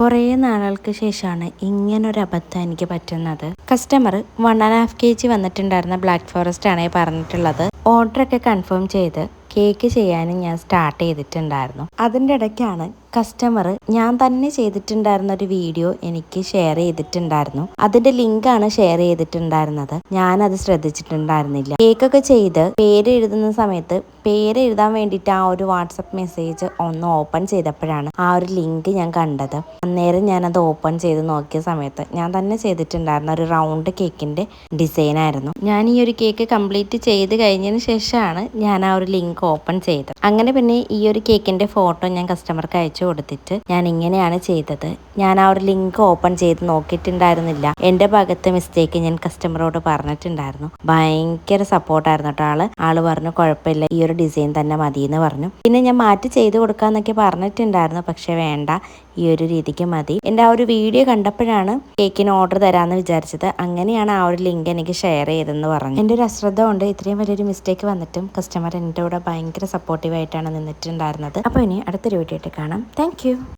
കുറേ നാളുകൾക്ക് ശേഷമാണ് ഇങ്ങനൊരു അബദ്ധം എനിക്ക് പറ്റുന്നത്. Customer one and half K G വന്നിട്ടുണ്ടായിരുന്ന black forest ആണ് പറഞ്ഞിട്ടുള്ളത്. ഓർഡറൊക്കെ കൺഫേം ചെയ്ത് കേക്ക് ചെയ്യാനും ഞാൻ സ്റ്റാർട്ട് ചെയ്തിട്ടുണ്ടായിരുന്നു. അതിന്റെ ഇടയ്ക്കാണ് കസ്റ്റമർ ഞാൻ തന്നെ ചെയ്തിട്ടുണ്ടായിരുന്ന ഒരു വീഡിയോ എനിക്ക് ഷെയർ ചെയ്തിട്ടുണ്ടായിരുന്നു. അതിന്റെ ലിങ്കാണ് ഷെയർ ചെയ്തിട്ടുണ്ടായിരുന്നത്. ഞാൻ അത് ശ്രദ്ധിച്ചിട്ടുണ്ടായിരുന്നില്ല. കേക്കൊക്കെ ചെയ്ത് പേര് എഴുതുന്ന സമയത്ത് പേര് എഴുതാൻ വേണ്ടിയിട്ട് ആ ഒരു വാട്സപ്പ് മെസ്സേജ് ഒന്ന് ഓപ്പൺ ചെയ്തപ്പോഴാണ് ആ ഒരു ലിങ്ക് ഞാൻ കണ്ടത്. അന്നേരം ഞാൻ അത് ഓപ്പൺ ചെയ്ത് നോക്കിയ സമയത്ത് ഞാൻ തന്നെ ചെയ്തിട്ടുണ്ടായിരുന്ന ഒരു റൗണ്ട് കേക്കിന്റെ ഡിസൈനായിരുന്നു ഞാൻ ഈ ഒരു കേക്ക് കംപ്ലീറ്റ് ചെയ്ത് കഴിഞ്ഞതിന് ശേഷമാണ് ഞാൻ ആ ഒരു ലിങ്ക് ഓപ്പൺ ചെയ്തത്. അങ്ങനെ പിന്നെ ഈ ഒരു കേക്കിന്റെ ഫോട്ടോ ഞാൻ കസ്റ്റമർക്ക് അയച്ചു കൊടുത്തിട്ട് ഞാൻ ഇങ്ങനെയാണ് ചെയ്തത്. ഞാൻ ആ ഒരു ലിങ്ക് ഓപ്പൺ ചെയ്ത് നോക്കിയിട്ടുണ്ടായിരുന്നില്ല. എന്റെ ഭാഗത്തെ മിസ്റ്റേക്ക് ഞാൻ കസ്റ്റമറോട് പറഞ്ഞിട്ടുണ്ടായിരുന്നു. ഭയങ്കര സപ്പോർട്ടായിരുന്നു കേട്ടോ ആൾ. ആൾ പറഞ്ഞു കുഴപ്പമില്ല ഈ ഒരു ഡിസൈൻ തന്നെ മതി എന്ന് പറഞ്ഞു. പിന്നെ ഞാൻ മാറ്റി ചെയ്ത് കൊടുക്കാന്നൊക്കെ പറഞ്ഞിട്ടുണ്ടായിരുന്നു. പക്ഷെ വേണ്ട ഈ ഒരു രീതിക്ക് മതി. എന്റെ ആ ഒരു വീഡിയോ കണ്ടപ്പോഴാണ് കേക്കിന് ഓർഡർ തരാമെന്ന് വിചാരിച്ചത്. അങ്ങനെയാണ് ആ ഒരു ലിങ്ക് എനിക്ക് ഷെയർ ചെയ്തെന്ന് പറഞ്ഞു എന്റെ ഒരു അശ്രദ്ധ കൊണ്ട് ഇത്രയും വലിയൊരു മിസ്റ്റേക്ക് വന്നിട്ടും കസ്റ്റമർ എന്റെ കൂടെ ഭയങ്കര സപ്പോർട്ടീവായിട്ടാണ് നിന്നിട്ടുണ്ടായിരുന്നത്. അപ്പോൾ ഇനി അടുത്തൊരു വീഡിയോ ആയിട്ട് കാണാം താങ്ക്